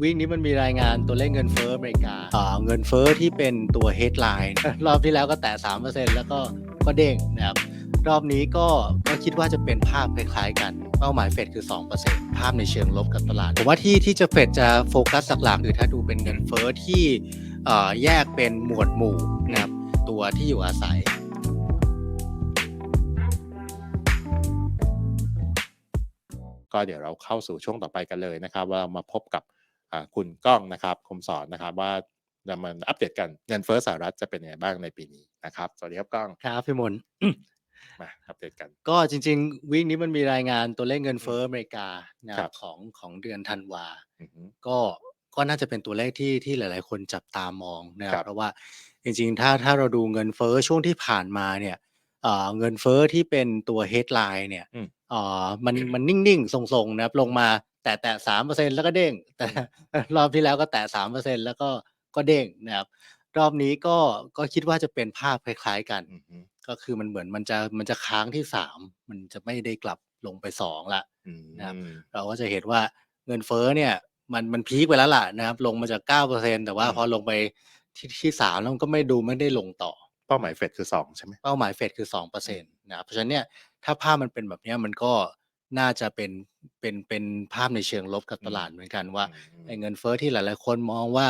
วีคนี้มันมีรายงานตัวเลขเงินเฟ้ออเมริกาอ่าเงินเฟ้อที่เป็นตัว headline รอบที่แล้วก็แตะ3%แล้วก็ก็เด้งนะครับ รอบนี้ก็ก็คิดว่าจะเป็นภาพคล้ายๆกัน เป้าหมายเฟดคือ 2%ภาพในเชิงลบกับตลาด ผมว่าที่ที่จะเฟดจะโฟกัสหลักๆคือถ้าดูเป็นเงินเฟ้อที่เอ่อแยกเป็นหมวดหมู่นะครับตัวที่อยู่อาศัยก็เดี๋ยวเราเข้าสู่ช่วงต่อไปกันเลยนะครับ ว่าเรามาพบกับอ่า คุณก้องนะครับคมสอนนะครับว่าเรามาอัปเดตกันเงินเฟ้อสหรัฐจะเป็นยังไงบ้างในปีนี้นะครับ สวัสดีครับก้องครับพี่มนต์มาอัปเดตกัน ก็จริงๆวีคนี้มันมีรายงานตัวเลขเงินเฟ้ออเมริกานะคครัรับบของของเดือนธันวาอือฮึก็ก็น่าจะเป็นตัวเลขที่ที่หลายๆ คนจับตามองนะคครัรับบเพราะว่าจริงๆ ถ้าถ้าเราดูเงินเฟ้อช่วงที่ผ่านมาเนี่ยเอ่อเงินเฟ้อที่เป็นตัว headline เนี่ยอืมเอ่อมันมันนิ่งๆ ทรงๆนะครับลงมา แต่แต่สามเปอร์เซ็นแล้วก็เด้ง แต่รอบที่แล้วก็แต่สามเปอร์เซ็นแล้วก็ก็เด้งนะครับ รอบนี้ก็ก็คิดว่าจะเป็นภาพคล้าย ๆ กันอือฮึก็คือมันเหมือนมันจะมันจะค้างที่สามมันจะไม่ได้กลับลงไปสองละอืมนะครับ เราก็จะเห็นว่าเงินเฟ้อเนี่ยมันมันพีคไปแล้วล่ะนะครับ ลงมาจากเก้าเปอร์เซ็นแต่ว่าอืมพอลงไปที่ที่สามแล้วมันก็ไม่ดูไม่ได้ลงต่อ เป้าหมายเฟดคือสองใช่ไหมเป้าหมายเฟดคือสองเปอร์เซ็นตนะครับเพราะฉะนั้นเนี่ยถ้าภาพมันเป็นแบบเนี้ยมันก็ น่าจะเป็นเป็นเป็นภาพในเชิงลบกับตลาดเหมือนกันว่าอืมไอ้เงินเฟ้อที่หลาย ๆ คนมองว่า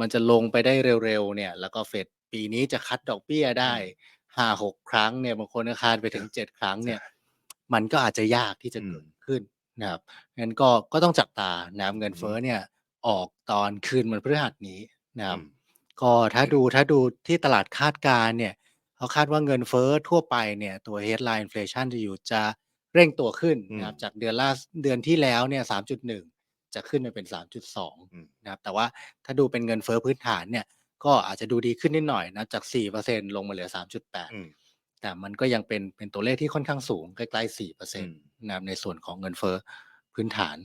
มันจะลงไปได้เร็ว ๆ เนี่ย แล้วก็เฟดปีนี้จะคัดดอกเบี้ยได้ห้าหกครั้งเนี่ยบางคนก็คาดไปถึงเจ็ดครั้งเนี่ย มันก็อาจจะยากที่จะอืมเกิดขึ้นนะครับงั้นก็ก็ต้องจับตานะครับเงินเฟ้อเนี่ยออกตอนคืนวันพฤหัสนี้นะครับอืมก็ถ้าดูถ้าดูที่ตลาดคาดการณ์เนี่ยเขาคาดว่าเงินเฟ้อทั่วไปเนี่ยตัว headline inflation จะอยู่จะ เร่งตัวขึ้นนะครับอืมจากเดือนล่าเดือนที่แล้วเนี่ยสามจุดหนึ่งจะขึ้นไปเป็นสามจุดสองอืมนะครับ แต่ว่าถ้าดูเป็นเงินเฟ้อพื้นฐานเนี่ย ก็อาจจะดูดีขึ้นนิดหน่อยนะ จากสี่เปอร์เซ็นลงมาเหลือสามจุดแปดอืมแต่มันก็ยังเป็นเป็นตัวเลขที่ค่อนข้างสูง ใกล้ๆสี่เปอร์เซ็นอืต์มนะครับในส่วนของเงินเฟ้อพื้นฐาน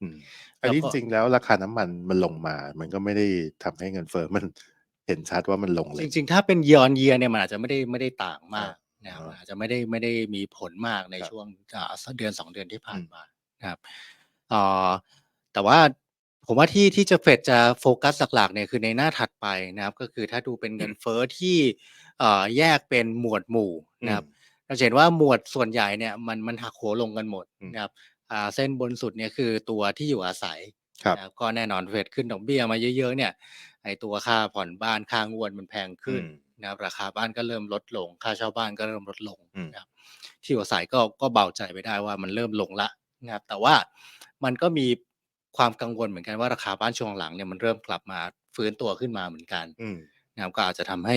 อืมอันนี้แล้วก็จริงๆแล้วราคาน้ำมันมันลงมา มันก็ไม่ได้ทำให้เงินเฟ้อมันเห็นชัดว่ามันลงเลจยริง ๆ ถ้าเป็น year on year เนี่ยมันอาจจะไม่ได้ไม่ได้ต่างมากอ่า นะครับอ่าอาจจะไม่ได้ไม่ได้มีผลมากในครับช่วงอ่าสักเดือนสองเดือนที่ผ่านอืมมานะครับเอ่อแต่ว่าผมว่าที่ที่จะเฟดจะโฟกัสหลักๆเนี่ยคือในหน้าถัดไปนะครับ ก็คือถ้าดูเป็นเงินเฟ้อที่เอ่อแยกเป็นหมวดหมู่นะครับเราจะเห็นว่าหมวดส่วนใหญ่เนี่ยมันมันหักหัวลงกันหมดอืมนะครับอ่าเส้นบนสุดเนี่ยคือตัวที่อยู่อาศัยครับนะครับก็แน่นอนเฟดขึ้นดอกเบี้ยมาเยอะๆเนี่ยไอตัวค่าผ่อนบ้านค่างวดมันแพงขึ้นอืม นะครับราคาบ้านก็เริ่มลดลง ค่าเช่าบ้านก็เริ่มลดลงอืมนะครับที่อยู่อาศัยก็ก็เบาใจไปได้ว่ามันเริ่มลงละนะครับแต่ว่ามันก็มีความกังวลเหมือนกันว่าราคาบ้านช่วงหลังเนี่ยมันเริ่มกลับมาฟื้นตัวขึ้นมาเหมือนกันอืมนะครับก็อาจจะทำให้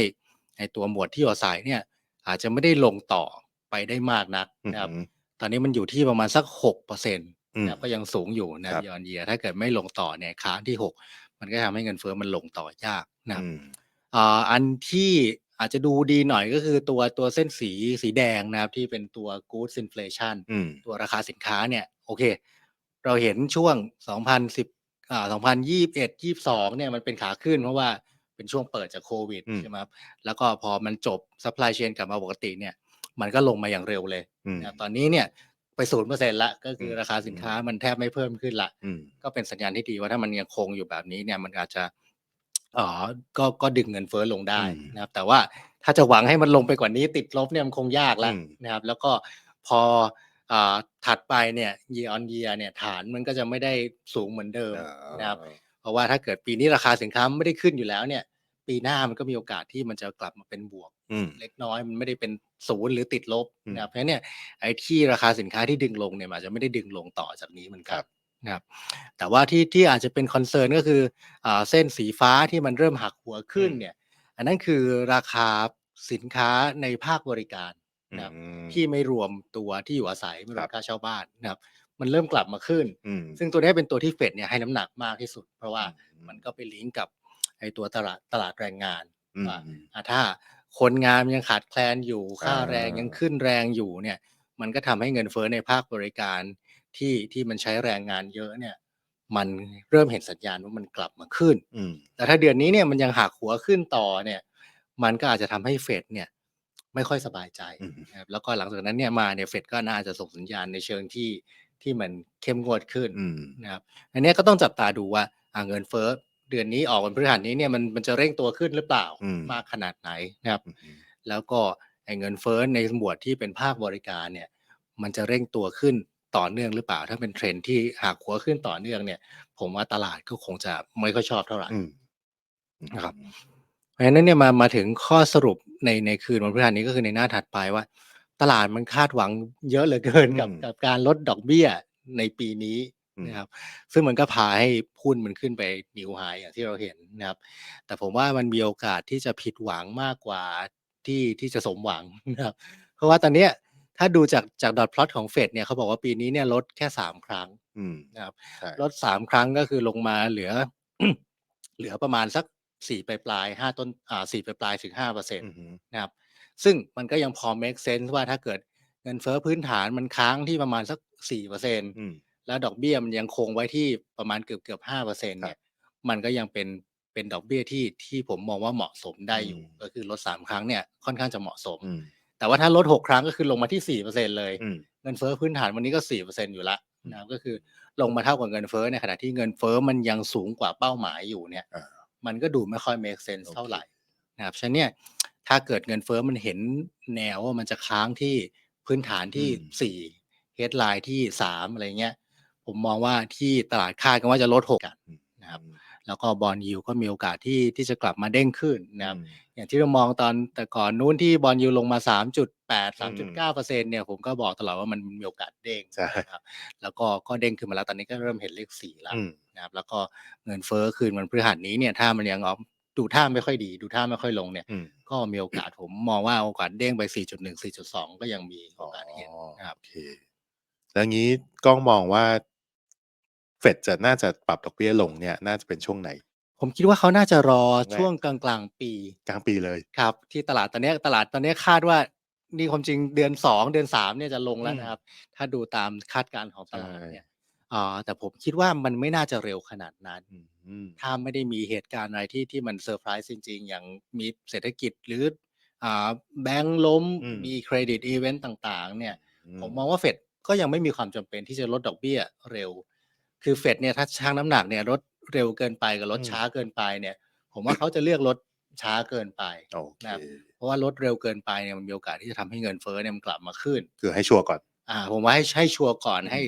ไอตัวหมวดที่อยู่อาศัยเนี่ย อาจจะไม่ได้ลงต่อไปได้มากนักนะครับอืมตอนนี้มันอยู่ที่ประมาณสักหกเปอร์เซ็นต์อืมนะครับก็ยังสูงอยู่นะครับยอนเยียถ้าเกิดไม่ลงต่อเนี่ยค้างที่หกมันก็ทำให้เงินเฟ้อมันลงต่อยากนะครับ อืมอ่าอันที่อาจจะดูดีหน่อยก็คือตัวตัวเส้นสีสีแดงนะครับ ที่เป็นตัว goods inflation อืม ตัวราคาสินค้าเนี่ย โอเค เราเห็นช่วง 2010อ่า2021 22เนี่ยมันเป็นขาขึ้นเพราะว่าเป็นช่วงเปิดจากโควิดอืม ใช่ไหมครับแล้วก็พอมันจบ supply chain กลับมาปกติเนี่ย มันก็ลงมาอย่างเร็วเลยอืม นะครับตอนนี้เนี่ยไปศูนย์เปอร์เซ็นต์ละก็คืออม ราคาสินค้ามันแทบไม่เพิ่มขึ้นละ อืม ก็เป็นสัญญาณที่ดีว่าถ้ามันยังคงอยู่แบบนี้เนี่ยมันอาจจะเอ๋อก็ก็ดึงเงินเฟ้อลงได้อืมนะครับ แต่ว่าถ้าจะหวังให้มันลงไปกว่านี้ติดลบเนี่ยมันคงยากแล้วอืมนะครับ แล้วก็พออ่าถัดไปเนี่ย year on year เนี่ยฐานมันก็จะไม่ได้สูงเหมือนเดิมอ่านะครับ เพราะว่าถ้าเกิดปีนี้ราคาสินค้าไม่ได้ขึ้นอยู่แล้วเนี่ย ปีหน้ามันก็มีโอกาสที่มันจะกลับมาเป็นบวกอืมเล็กน้อยมันไม่ได้เป็นศูนย์หรือติดลบอืมนะครับเพราะฉะนั้นเนี่ยไอ้ที่ราคาสินค้าที่ดึงลงเนี่ยมันอาจจะไม่ได้ดึงลงต่อจากนี้เหมือนกัครันบ นะครับแต่ว่าที่ที่อาจจะเป็นคอนเซิร์นก็คืออ่าเส้นสีฟ้าที่มันเริ่มหักหัวขึ้นเนี่ย อันนั้นคือราคาสินค้าในภาคบริการนะครับอืมที่ไม่รวมตัวที่อยู่อาศัยไม่รวครัมบค่าเช่าบ้านนะครับมันเริ่มกลับมาขึ้นอืมซึ่งตัวนี้เป็นตัวที่เฟดเนี่ยให้น้ำหนักมากที่สุด เพราะว่าอืมันก็ไปลิงก์กับไอ้ตัวตลาดตลาดแรงงานอืมว่าอะถ้าคนงานยังขาดแคลนอยู่ค่าอ่าแรงยังขึ้นแรงอยู่เนี่ย มันก็ทำให้เงินเฟ้อในภาคบริการ ที่ที่มันใช้แรงงานเยอะเนี่ย มันเริ่มเห็นสัญญาณว่ามันกลับมาขึ้นอืมแต่ถ้าเดือนนี้เนี่ยมันยังหักหัวขึ้นต่อเนี่ย มันก็อาจจะทำให้เฟดเนี่ย ไม่ค่อยสบายใจอืมนะครับแล้วก็หลังจากนั้นเนี่ยมาเนี่ยเฟดก็น่าจะส่งสัญญาณในเชิงที่ที่มันเข้มงวดขึ้นอืมนะครับอันเนี้ยก็ต้องจับตาดูว่าอ่าเงินเฟ้อเดือนนี้ออกวันพฤหัสนี้เนี่ยมันมันจะเร่งตัวขึ้นหรือเปล่าอืมมากขนาดไหนนะครับอืมแล้วก็ไอ้เงินเฟ้อในหมวดที่เป็นภาคบริการเนี่ย มันจะเร่งตัวขึ้น ต่อเนื่องหรือเปล่า ถ้าเป็นเทรนด์ที่หากหัวขึ้นต่อเนื่องเนี่ย ผมว่าตลาดก็คงจะไม่ค่อยชอบเท่าไหร่อืมนะครับเพราะฉะนั้นเนี่ยมามาถึงข้อสรุปในในคืนวันพฤหัสนี้ก็คือในหน้าถัดไปว่า ตลาดมันคาดหวังเยอะเหลือเกินกับอืมกับการลดดอกเบี้ยในปีนี้อืมนะครับ ซึ่งมันก็พาให้หุ้นมันขึ้นไปนิวไฮอย่างที่เราเห็นนะครับ แต่ผมว่ามันมีโอกาสที่จะผิดหวังมากกว่าที่ที่จะสมหวังนะครับ เพราะว่าตอนเนี้ย ถ้าดูจากจากดอทพลอตของเฟดเนี่ยเขาบอกว่าปีนี้เนี่ยลดแค่สามครั้งอืมนะครับใช่ลดสามครั้งก็คือลงมาเหลือ เหลือประมาณสักสี่ปลายปลายๆห้าต้นอ่าสี่ปลายปลายๆถึงห้าเปอร์เซ็นตอืมนะครับ ซึ่งมันก็ยังพอ make sense ว่าถ้าเกิดเงินเฟ้อพื้นฐานมันค้างที่ประมาณสักสี่เปอร์เซ็นอืม แล้วดอกเบี้ยมันยังคงไว้ที่ประมาณเกือบเกือบห้าเปอร์เซ็นครับเนี่ย มันก็ยังเป็นเป็นดอกเบี้ยที่ที่ผมมองว่าเหมาะสมได้อยู่ อืม ก็คือลดสามครั้งเนี่ยค่อนข้างจะเหมาะสม อืม แต่ว่าถ้าลดหกครั้งก็คือลงมาที่สี่เปอร์เซ็นเลยอืมเงินเฟ้อพื้นฐานวันนี้ก็สี่เปอร์เซ็นอยู่ละอืมนะครับก็คือลงมาเท่ากับเงินเฟ้อในขณะที่เงินเฟ้อมันยังสูงกว่าเป้าหมายอยู่เนี่ยอ่ามันก็ดูไม่ค่อย make sense โอเคเท่าไหร่นะครับฉะนั้นเนี่ยถ้าเกิดเงินเฟ้อมันเห็นแนวว่ามันจะค้างที่พื้นฐานที่สี่ headline ที่สามอะไรเงี้ย ผมมองว่าที่ตลาดคาดกันว่าจะลดหกกันอืมนะครับ แล้วก็บอลยูก็มีโอกาสที่ที่จะกลับมาเด้งขึ้นนะครับอืมอย่างที่เรามองตอนแต่ก่อนนู้นที่บอลยูลงมา 3.8อืม3.9เปอร์เซ็นเนี่ยผมก็บอกตลอดว่ามันมีโอกาสเด้งใช่นะครับแล้วก็ก็เด้งขึ้นมาแล้วตอนนี้ก็เริ่มเห็นเลขสี่แล้วอืมนะครับแล้วก็เงินเฟ้อคืนวันพฤหัสนี้เนี่ยถ้ามันยังออกดูท่าไม่ค่อยดี ดูท่าไม่ค่อยลงเนี่ยอืมก็มีโอกาสผมมองว่าโอกาสเด้งไป 4.1 4.2 ก็ยังมีโอกาสเห็นนะครับโอเคแล้วงี้กล้องมองว่า เฟดจะน่าจะปรับดอกเบี้ยลงเนี่ยน่าจะเป็นช่วงไหน ผมคิดว่าเขาน่าจะรอแรกช่วงกลางกลางๆปี กลางปีเลยครับ ที่ตลาดตอนเนี้ยตลาดตอนเนี้ยคาดว่านี่ความจริงเดือนสองเดือนสามเนี่ยจะลงแล้วอืมนะครับ ถ้าดูตามคาดการณ์ของตลาดใช่เนี่ยอ่าแต่ผมคิดว่ามันไม่น่าจะเร็วขนาดนั้นอืมอืมถ้าไม่ได้มีเหตุการณ์อะไรที่ที่มันเซอร์ไพรส์จริง ๆ อย่างมีเศรษฐกิจหรืออ่าแบงก์ล้มอืมมีเครดิตอีเวนต์ต่าง ๆ เนี่ยอืผมมองว่าเฟดก็ยังไม่มีความจำเป็นที่จะลดดอกเบี้ยเร็ว คือเฟดเนี่ยถ้าชั่งน้ำหนักเนี่ยลดเร็วเกินไปกับลดอืมช้าเกินไปเนี่ย ผมว่าเขาจะเลือกลดช้าเกินไปโอเคนะครับเพราะว่าลดเร็วเกินไปเนี่ยมันมีโอกาสที่จะทำให้เงินเฟ้อเนี่ยมันกลับมาขึ้น คือให้ชัวร์ก่อน อ่า ผมว่าให้ให้ชัวร์ก่อนอืมให้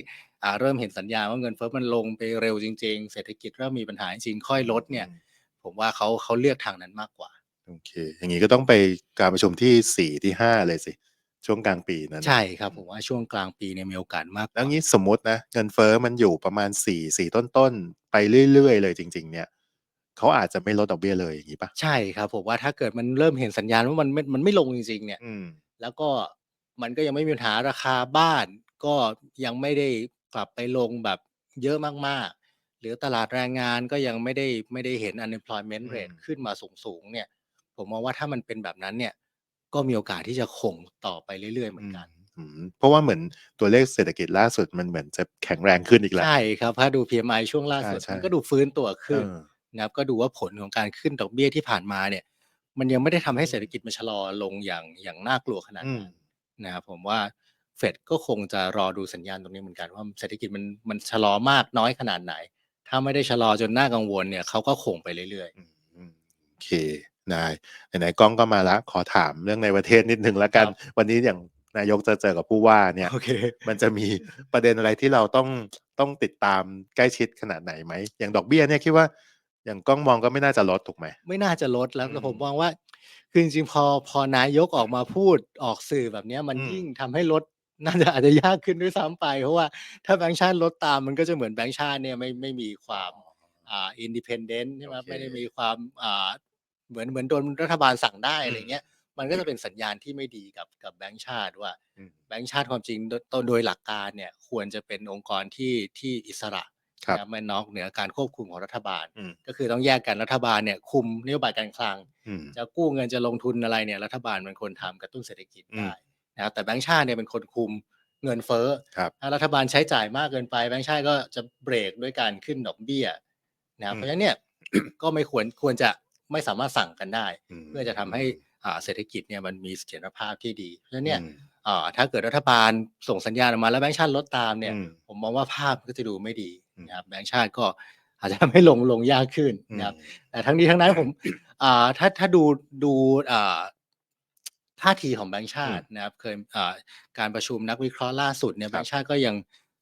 อ่าเริ่มเห็นสัญญาณว่าเงินเฟ้อมันลงไปเร็วจริง ๆ เศรษฐกิจเริ่มมีปัญหาจริงๆค่อยลดเนี่ยอืมผมว่าเขาเขาเลือกทางนั้นมากกว่าโอเค อย่างนี้ก็ต้องไปการประชุมที่สี่ที่ห้าเลยสิ ช่วงกลางปีนั้นใช่ครับ ผมว่าช่วงกลางปีเนี่ยมีโอกาสมากกแล้วว่างี้สมมตินะเงินเฟอ้อมันอยู่ประมาณสี่สี่ต้นๆ ไปเรื่อยๆ เลยจริง ๆ เนี่ยเขาอาจจะไม่ลดดอกเบี้ยเลยอย่างนี้ปะใช่ครับ ผมว่าถ้าเกิดมันเริ่มเห็นสัญญาณว่ามันไม่มันไม่ลงจริง ๆ เนี่ยอืมแล้วก็มันก็ยังไม่มีปัญหาราคาบ้าน ก็ยังไม่ได้กลับไปลงแบบเยอะมากๆ หรือตลาดแรงงานก็ยังไม่ได้ไม่ได้เห็น unemployment อืม rate ขึ้นมาสูงๆเนี่ย ผมมองว่าถ้ามันเป็นแบบนั้นเนี่ย ก็มีโอกาสที่จะคงต่อไปเรื่อยๆ เหมือนกัน อืมเพราะว่าเหมือนตัวเลขเศรษฐกิจล่าสุดมันเหมือนจะแข็งแรงขึ้นอีกแล้ว ใช่ครับถ้าดู PMI ช่วงล่าสุดใช่ใช่ มันก็ดูฟื้นตัวขึ้นเออ นะครับก็ดูว่าผลของการขึ้นดอกเบี้ยที่ผ่านมาเนี่ย มันยังไม่ได้ทำให้เศรษฐกิจมันชะลอลงอย่างอย่างน่ากลัวขนาดอืม นั้นนะครับผมว่าเฟดก็คงจะรอดูสัญญาณตรงนี้เหมือนกันว่าเศรษฐกิจมันมันชะลอมากน้อยขนาดไหน ถ้าไม่ได้ชะลอจนน่ากังวลเนี่ยเขาก็คงไปเรื่อย อืมอืมโอเค ได้ไหนๆกล้องก็มาละขอถามเรื่องในประเทศนิดนึงแล้วกันครับวันนี้อย่างนายกจะเจอกับผู้ว่าเนี่ยๆโอเคมันจะมีประเด็นอะไรที่เราต้องต้องติดตามใกล้ชิดขนาดไหนไหม อย่างดอกเบี้ยเนี่ยคิดว่า อย่างกล้องมองก็ไม่น่าจะลดถูกไหม ไม่น่าจะลดแล้วอืมแต่ผมมองว่า คือจริงๆพอพอนายกออกมาพูดออกสื่อแบบเนี้ยมันอืมยิ่งทำให้ลดน่าจะอาจจะยากขึ้นด้วยซ้ำไป เพราะว่าถ้าแบงก์ชาติลดตามมันก็จะเหมือนแบงก์ชาติเนี่ยไม่ไม่มีความอ่าอินดิเพนเดนต์ใช่ไหมโอเคไม่ได้มีความอ่า เหมือนเหมือนโดนรัฐบาลสั่งได้อะไรอืมเงี้ยมันก็จะเป็นสัญญาณที่ไม่ดีกับกับแบงก์ชาติว่าอืมแบงก์ชาติความจริงโดยโดยหลักการเนี่ยควรจะเป็นองค์กรที่ที่อิสระครับนะไม่นอกเหนือการควบคุมของรัฐบาลอืมก็คือต้องแยกกันรัฐบาลเนี่ยคุมนโยบายการคลังอืมจะกู้เงินจะลงทุนอะไรเนี่ยรัฐบาลเป็นคนทำกระตุ้นเศรษฐกิจอืมได้นะครับแต่แบงก์ชาติเนี่ยเป็นคนคุมเงินเฟ้อครับถ้ารัฐบาลใช้จ่ายมากเกินไปแบงก์ชาติก็จะเบรกด้วยการขึ้นดอกเบี้ยนะครับอืมเพราะฉะนั้นเนี่ยก็ไม่ควรควรจะ ไม่สามารถสั่งกันได้มเพื่อจะทำให้อ่าเศรษฐกิจเนี่ยมันมีเสถียรภาพที่ดีเพราะฉะนั้นเนี่ยอืมเอ่อถ้าเกิดรัฐบาลส่งสัญญาณออกมาแล้วแบงก์ชาติลดตามเนี่ยอืมผมมองว่าภาพก็จะดูไม่ดีอืมนะครับแบงก์ชาติก็อาจจะทำให้ลงลงยากขึ้นอืมนะครับแต่ทั้งนี้ทั้งนั้นผมอ่าถ้าถ้าดูดูอ่าท่าทีของแบงก์ชาตินะครับ เคยอ่าการประชุมนักวิเคราะห์ล่าสุดเนี่ยครับแบงก์ชาติก็ยัง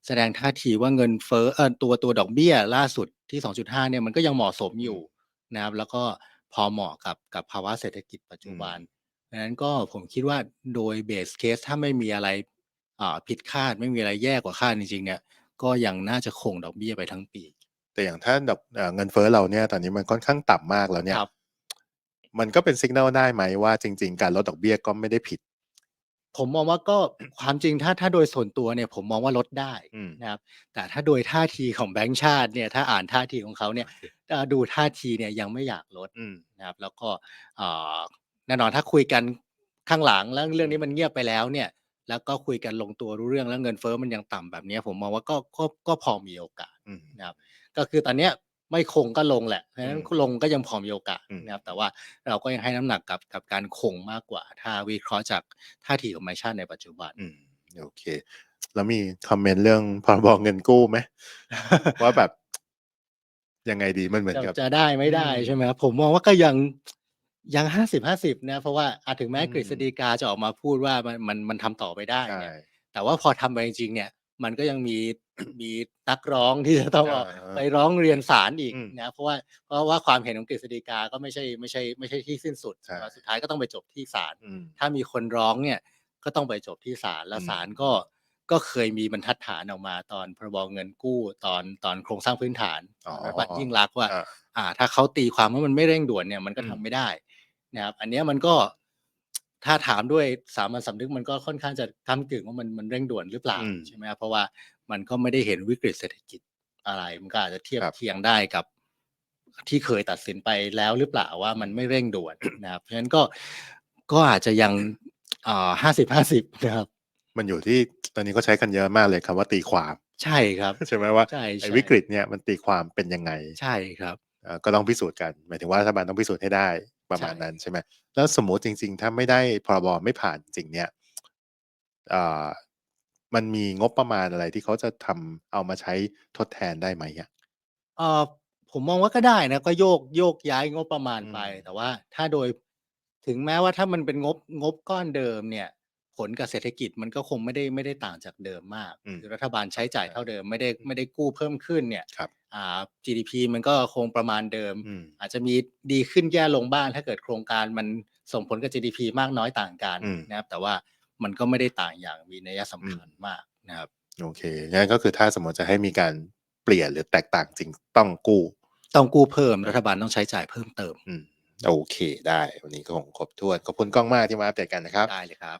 แสดงท่าทีว่าเงินเฟ้อเออตัวตัวดอกเบี้ยล่าสุดที่ 2.5เนี่ยมันก็ยังเหมาะสมอยู่นะครับ แล้วก็ พอเหมาะกับกับภาวะเศรษฐกิจปัจจุบันดังนั้นก็ผมคิดว่าโดยเบสเคสถ้าไม่มีอะไรอ่าผิดคาดไม่มีอะไรแย่กว่าคาดจริงๆเนี่ยก็ยังน่าจะคงดอกเบี้ยไปทั้งปี แต่อย่างถ้าดอกเอ่อเงินเฟ้อเราเนี่ยตอนนี้มันค่อนข้างต่ำมากแล้วเนี่ยครับมันก็เป็นสัญญาณได้ไหมว่าจริง ๆ การลดดอกเบี้ยก็ไม่ได้ผิด ผมมองว่าก็ความจริงถ้าถ้าโดยส่วนตัวเนี่ยผมมองว่าลดได้อืม นะครับ แต่ถ้าโดยท่าทีของแบงก์ชาติเนี่ยถ้าอ่านท่าทีของเขาเนี่ยเอ่อดูท่าทีเนี่ยยังไม่อยากลดอืม นะครับ แล้วก็เอ่อแน่นอนถ้าคุยกันข้างหลังแล้วเรื่องนี้มันเงียบไปแล้วเนี่ย แล้วก็คุยกันลงตัวรู้เรื่องแล้วเงินเฟ้อมันยังต่ำแบบเนี้ยผมมองว่าก็ก็ก็พอมีโอกาส อืม นะครับก็คือตอนเนี้ย ไม่คงก็ลงแหละเพราะฉะนั้นอืมลงก็ยังพอมีโอกาสอืมนะครับ แต่ว่าเราก็ยังให้น้ำหนักกับกับการคงมากกว่า ถ้าวิเคราะห์จากท่าทีของแบงก์ชาติในปัจจุบันอืมโอเค แล้วมีคอมเมนต์เรื่องพรบเงินกู้ไหมว่าแบบยังไงดีมันเหมือนจะกับจะได้ไม่ได้อืมใช่ไหมครับผมมองว่าก็ยังยังห้าสิบห้าสิบนะเพราะว่าอะถึงแม้อืมกฤษฎีกาจะออกมาพูดว่ามันมันมันทำต่อไปได้ใช่เนี่ยแต่ว่าพอทำไปจริงๆเนี่ย มันก็ยังมีมีนักร้องที่จะต้องอ่าเอาไปร้องเรียนศาลอีกอืมนะเพราะว่าเพราะว่าความเห็นของกฤษฎีกาก็ไม่ใช่ไม่ใช่ไม่ใช่ที่สิ้นสุดใช่ว่าสุดท้ายก็ต้องไปจบที่ศาลอืมถ้ามีคนร้องเนี่ยก็ต้องไปจบที่ศาลแล้วอืมศาลก็ก็เคยมีบรรทัดฐานออกมาตอนพรบเงินกู้ตอนตอนโครงสร้างพื้นฐานอ๋อรัฐบาลยิ่งรักษณ์ว่าอ่า อ่า ถ้าเขาตีความว่ามันไม่เร่งด่วนเนี่ยมันก็อืมทำไม่ได้นะครับ อันเนี้ยมันก็ ถ้าถามด้วยสามัญสำนึกมันก็ค่อนข้างจะก้ากึ่งว่ามันมันเร่งด่วนหรือเปล่าอืมใช่ไหมครับเพราะว่ามันก็ไม่ได้เห็นวิกฤตเศรษฐกิจอะไร มันก็อาจจะเทียบครับ เคียงได้กับ ที่เคยตัดสินไปแล้วหรือเปล่าว่ามันไม่เร่งด่วน นะครับเพราะฉะนั้นก็ก็อาจจะยังอ่าห้าสิบห้าสิบนะครับ มันอยู่ที่ตอนนี้ก็ใช้กันเยอะมากเลยคำว่าตีความ ใช่ครับ ใช่ไหมว่าใช่ไอ้ใช่วิกฤตเนี่ยมันตีความเป็นยังไงใช่ครับ เอ่อก็ต้องพิสูจน์กัน หมายถึงว่ารัฐบาลต้องพิสูจน์ให้ได้ ประมาณใช่นั้นใช่ไหมแล้วสมมติจริง ๆ ถ้าไม่ได้พรบไม่ผ่านจริงเนี่ยเอ่อมันมีงบประมาณอะไรที่เขาจะทำเอามาใช้ทดแทนได้ไหมอะเออผมมองว่าก็ได้นะก็โยกโยกย้ายงบประมาณไปอืมแต่ว่าถ้าโดยถึงแม้ว่าถ้ามันเป็นงบงบก้อนเดิมเนี่ย ผลกับเศรษฐกิจมันก็คงไม่ได้ไม่ได้ต่างจากเดิมมากอืมคือรัฐบาลใช้จ่ายใช่เท่าเดิมไม่ได้ไม่ได้กู้เพิ่มขึ้นเนี่ยครับอ่า GDP มันก็คงประมาณเดิมอืมอาจจะมีดีขึ้นแย่ลงบ้างถ้าเกิดโครงการมันส่งผลกับ GDP มากน้อยต่างกันอืมนะครับ แต่ว่ามันก็ไม่ได้ต่างอย่างมีนัยสำคัญมากนะครับโอเคงั้นก็คือถ้าสมมติจะให้มีการเปลี่ยนหรือแตกต่างจริงต้องกู้ ต้องกู้เพิ่มรัฐบาลต้องใช้จ่ายเพิ่มเติมอืมโอเค ได้ วันนี้ก็คงครบถ้วนขอบคุณกล้องมากที่มาอัปเดตกันนะครับได้เลยครับ